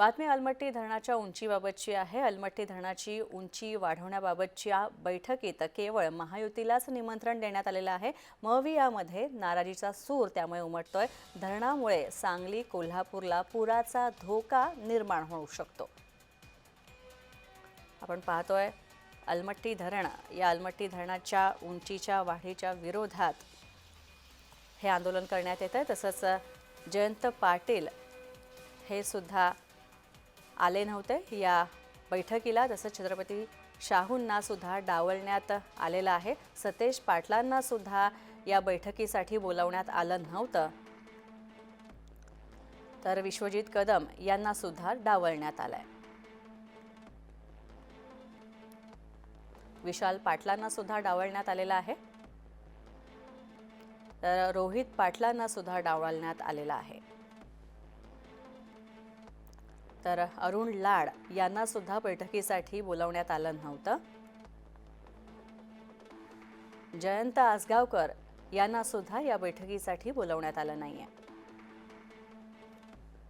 बातमी अलमट्टी धरणाच्या उंचीबाबतची आहे. अलमट्टी धरणाची उंची वाढवण्याबाबतच्या बैठकीत केवळ महायुतीलाच निमंत्रण देण्यात आलेलं आहे. मवियामध्ये नाराजीचा सूर त्यामुळे उमटतोय. धरणामुळे सांगली कोल्हापूरला पुराचा धोका निर्माण होऊ शकतो. आपण पाहतोय अलमट्टी धरण या अलमट्टी धरणाच्या उंचीच्या वाढीच्या विरोधात हे आंदोलन करण्यात येत आहे तसंच जयंत पाटील हे सुद्धा आले नव्हते. या बैठकीला तसंच छत्रपती शाहूंना सुद्धा डावलण्यात आलेलं आहे. सतेज पाटलांना सुद्धा या बैठकीसाठी बोलावण्यात आलं नव्हतं. तर विश्वजित कदम यांना सुद्धा डावलण्यात आलंय. विशाल पाटलांना सुद्धा डावलण्यात आलेला आहे. तर रोहित पाटलांना सुद्धा डावलण्यात आलेला आहे. तर अरुण लाड यांना सुद्धा बैठकीसाठी बोलावण्यात आलं नव्हतं. जयंत आसगावकर यांना सुद्धा या बैठकीसाठी बोलावण्यात आलं नाही आहे